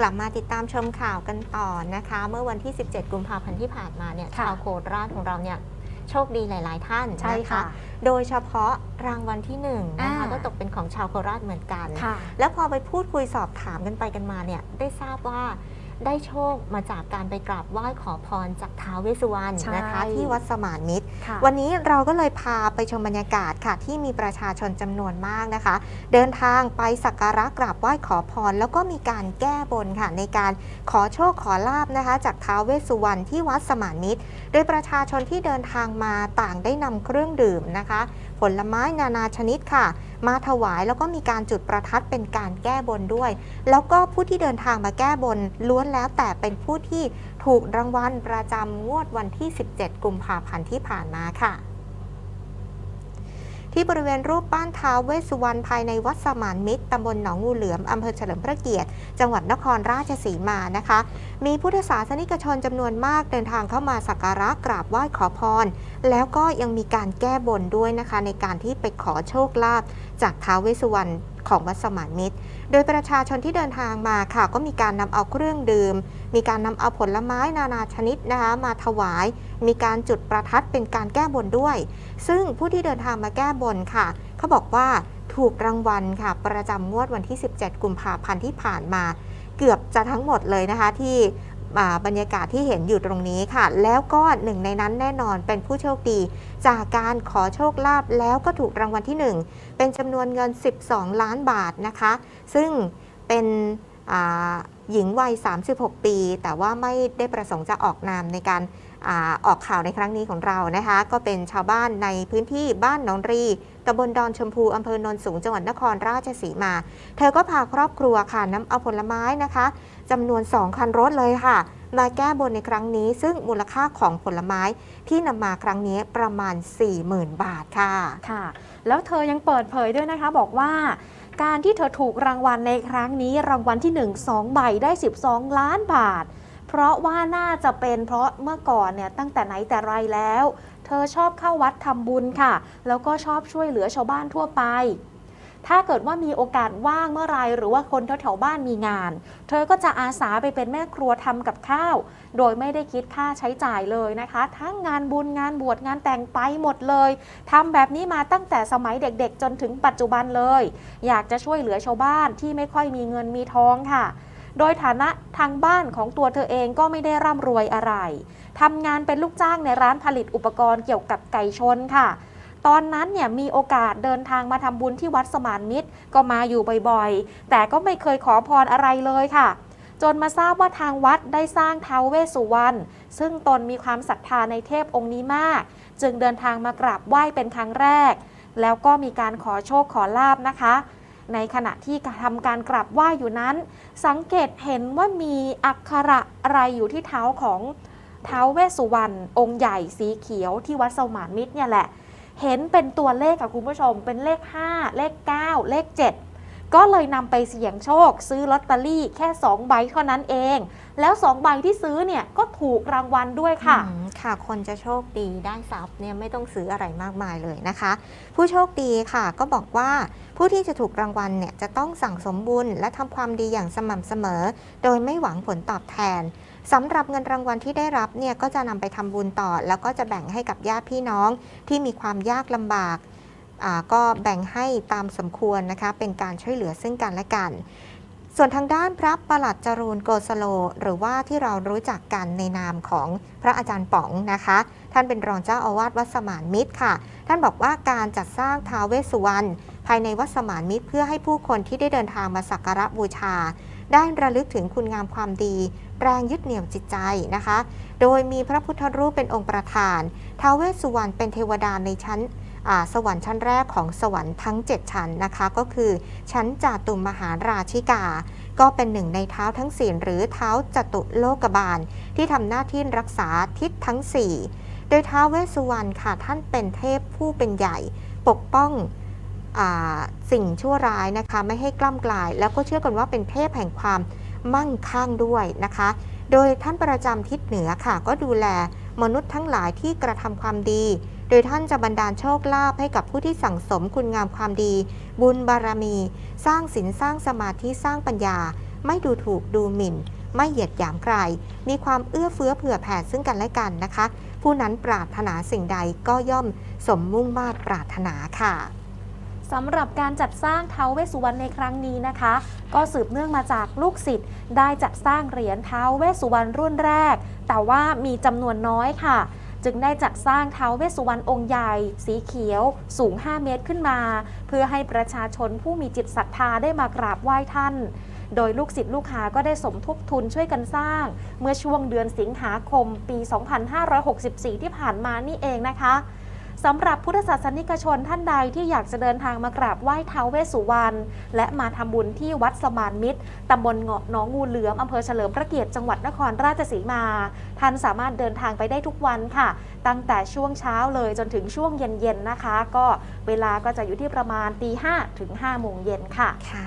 กลับมาติดตามชมข่าวกันต่อนะคะ เมื่อวันที่ 17 กุมภาพันธ์ที่ผ่านมาเนี่ยค่ะชาวโคราชของเราเนี่ยโชคดีหลาย ๆ ท่านใช่นค่ะโดยเฉพาะรางวัลที่1นะคะอ่าก็ตกเป็นของชาวโคราชเหมือนกันค่ะแล้วพอไปพูดคุยสอบถามกันไปกันมาเนี่ยได้ทราบว่า ได้โชคมาจากการไปกราบไหว้ขอพรจากท้าวเวสสุวรรณใช่นะคะ ที่วัดสมานมิตร ค่ะ วันนี้เราก็เลยพาไปชมบรรยากาศค่ะ ที่มีประชาชนจำนวนมากนะคะ เดินทางไปสักการะกราบไหว้ขอพร แล้วก็มีการแก้บนค่ะ ในการขอโชคขอลาบนะคะ จากท้าวเวสสุวรรณที่วัดสมานมิตร โดยประชาชนที่เดินทางมาต่างได้นำเครื่องดื่มนะคะ ผลไม้นานาชนิดค่ะ มาถวายแล้วก็มีการจุดประทัดเป็นการแก้บนด้วย แล้วก็ผู้ที่เดินทางมาแก้บนล้วนแล้วแต่เป็นผู้ที่ถูกรางวัลประจำงวดวันที่ 17 กุมภาพันธ์ที่ผ่านมาค่ะ ที่บริเวณรูปปั้นท้าวเวสสุวรรณภายในวัดสมานมิตรตำบลหนองงูเหลือมอำเภอเฉลิมพระเกียรติ จังหวัดนครราชสีมานะคะ มีพุทธศาสนิกชนจำนวนมากเดินทางเข้ามาสักการะกราบไหว้ขอพร แล้วก็ยังมีการแก้บนด้วยนะคะ ในการที่ไปขอโชคลาภจากท้าวเวสสุวรรณ ของวัดสมานมิตร โดยประชาชนที่เดินทางมาค่ะ ก็มีการนำเอาเครื่องดื่ม มีการนำเอาผลไม้นานาชนิดนะคะมาถวาย มีการจุดประทัดเป็นการแก้บนด้วย ซึ่งผู้ที่เดินทางมาแก้บนค่ะ เขาบอกว่าถูกรางวัลค่ะ ประจำงวดวันที่ 17 กุมภาพันธ์ที่ผ่านมา เกือบจะทั้งหมดเลยนะคะที่ บรรยากาศที่เห็นอยู่ตรงนี้ค่ะ แล้วก็หนึ่งในนั้นแน่นอนเป็นผู้โชคดี จากการขอโชคลาภแล้วก็ถูกรางวัลที่ 1 เป็นจำนวนเงิน 12 ล้านบาทนะคะ ซึ่งเป็นหญิงวัย 36 ปี แต่ว่าไม่ได้ประสงค์จะออกนามในการอออกข่าวในครั้งนี้ของเรานะคะ ก็เป็นชาวบ้านในพื้นที่บ้านหนองรี ตำบลดอนชมพูอำเภอโนนสูงจังหวัดนครราชสีมา เธอก็พาครอบครัวค่ะนำเอาผลไม้นะคะจำนวน 2 คันรถเลยค่ะ มาแก้บนในครั้งนี้ ซึ่งมูลค่าของผลไม้ที่นำมาครั้งนี้ประมาณ 40,000 บาทค่ะค่ะ แล้วเธอยังเปิดเผยด้วยนะคะบอกว่าการที่เธอถูกรางวัลในครั้งนี้รางวัลที่ 1 2 ใบได้ 12 ล้านบาท เพราะว่าน่าจะเป็นเพราะเมื่อก่อนเนี่ยตั้งแต่ไหนแต่ไรแล้ว ธอชอบเข้าวัดทำบุญค่ะ แล้วก็ชอบช่วยเหลือชาวบ้านทั่วไป ถ้าเกิดว่ามีโอกาสว่างเมื่อไรหรือว่าคนแถวๆบ้านมีงาน เธอก็จะอาสาไปเป็นแม่ครัวทำกับข้าว โดยไม่ได้คิดค่าใช้จ่ายเลยนะคะ ทั้งงานบุญงานบวชงานแต่งไปหมดเลยทำแบบนี้มาตั้งแต่สมัยเด็กๆ จนถึงปัจจุบันเลย อยากจะช่วยเหลือชาวบ้านที่ไม่ค่อยมีเงินมีทองค่ะ โดยฐานะทางบ้านของตัวเธอเองก็ไม่ได้ร่ำรวยอะไรทำงานเป็นลูกจ้างในร้านผลิตอุปกรณ์เกี่ยวกับไก่ชนค่ะ ตอนนั้นเนี่ยมีโอกาสเดินทางมาทำบุญที่วัดสมานมิตร ก็มาอยู่บ่อยๆ แต่ก็ไม่เคยขอพรอะไรเลยค่ะ จนมาทราบว่าทางวัดได้สร้างเท้าวเวสุวรรณซึ่งตนมีความศรัทธาในเทพองค์นี้มาก จึงเดินทางมากราบไหว้เป็นครั้งแรก แล้วก็มีการขอโชคขอลาบนะคะ ในขณะที่ทำการกราบไหว้อยู่นั้น สังเกตเห็นว่ามีอักขระอะไรอยู่ที่เท้าของเท้าเวสสุวรรณองค์ใหญ่สีเขียวที่วัดสมานมิตรเนี่ยแหละ เห็นเป็นตัวเลขค่ะคุณผู้ชม เป็นเลข 5 เลข 9 เลข 7 ก็เลยนำไปเสี่ยงโชค ซื้อลอตเตอรี่แค่ 2 ใบเท่านั้นเอง แล้ว2ใบที่ซื้อเนี่ยก็ถูกรางวัลด้วยค่ะ ค่ะ คนจะโชคดีได้ทรัพย์เนี่ยไม่ต้องซื้ออะไรมากมายเลยนะคะ ผู้โชคดีค่ะก็บอกว่าผู้ที่จะถูกรางวัลเนี่ยจะต้องสั่งสมบุญและทำความดีอย่างสม่ำเสมอ โดยไม่หวังผลตอบแทนสำหรับเงินรางวัลที่ได้รับเนี่ยก็จะนำไปทำบุญต่อ แล้วก็จะแบ่งให้กับญาติพี่น้องที่มีความยากลำบากก็แบ่งให้ตามสมควรนะคะ เป็นการช่วยเหลือซึ่งกันและกัน ส่วนทางด้านพระประหลัดจรูนโกสโล หรือว่าที่เรารู้จักกันในนามของพระอาจารย์ป๋องนะคะ ท่านเป็นรองเจ้าอาวาสวัดสมานมิตรค่ะ ท่านบอกว่าการจัดสร้างท้าวเวสสุวรรณภายในวัดสมานมิตร เพื่อให้ผู้คนที่ได้เดินทางมาสักการะบูชา ได้ระลึกถึงคุณงามความดี แรงยึดเหนี่ยวจิตใจนะคะ โดยมีพระพุทธรูปเป็นองค์ประธานท้าวเวสสุวรรณเป็นเทวดาในชั้น สวรรค์ชั้นแรกของสวรรค์ทั้ง 7 ชั้นนะคะ ก็คือ ชั้นจาตุมมหาราชิกา ก็เป็นหนึ่งในเท้าทั้งสี่หรือเท้าจตุโลกบาล ที่ทำหน้าที่รักษาทิศทั้ง 4 โดยท้าวเวสสุวรรณค่ะท่านเป็นเทพผู้เป็นใหญ่ ปกป้องอสิ่งชั่วร้ายนะคะ ไม่ให้กล้ำกลาย แล้วก็เชื่อกันว่าเป็นเทพแห่งความมั่งคั่งด้วยนะคะ โดยท่านประจำทิศเหนือค่ะ ก็ดูแลมนุษย์ทั้งหลายที่กระทำความดี โดยท่านจะบันดาลโชคลาภให้กับผู้ที่สั่งสมคุณงามความดี บุญบารมี สร้างศีลสร้างสมาธิสร้างปัญญา ไม่ดูถูกดูหมิ่น ไม่เหยียดหยามใคร มีความเอื้อเฟื้อเผื่อแผ่ซึ่งกันและกันนะคะ ผู้นั้นปรารถนาสิ่งใดก็ย่อมสมมุ่งมาตรปรารถนาค่ะสำหรับการจัดสร้างเท้าเวสุวรรณในครั้งนี้นะคะ ก็สืบเนื่องมาจากลูกศิษย์ได้จัดสร้างเหรียญเท้าเวสุวรรณรุ่นแรก แต่ว่ามีจำนวนน้อยค่ะ จึงได้จัดสร้างท้าวเวสสุวรรณองค์ใหญ่ สีเขียวสูง 5 เมตรขึ้นมา เพื่อให้ประชาชนผู้มีจิตศรัทธาได้มากราบไหว้ท่าน โดยลูกศิษย์ลูกหาก็ได้สมทบทุนช่วยกันสร้าง เมื่อช่วงเดือนสิงหาคมปี 2564 ที่ผ่านมานี่เองนะคะ สำหรับพุทธศาสนิกชนท่านใดที่อยากจะเดินทางมากราบไหว้ท้าวเวสสุวรรณและมาทำบุญที่วัดสมานมิตรตำบลเงาะหนองงูเหลือมอำเภอเฉลิมพระเกียรติจังหวัดนครราชสีมา ท่านสามารถเดินทางไปได้ทุกวันค่ะ ตั้งแต่ช่วงเช้าเลยจนถึงช่วงเย็นๆนะคะ ก็เวลาก็จะอยู่ที่ประมาณตีห้าถึง5โมงเย็นค่ะค่ะ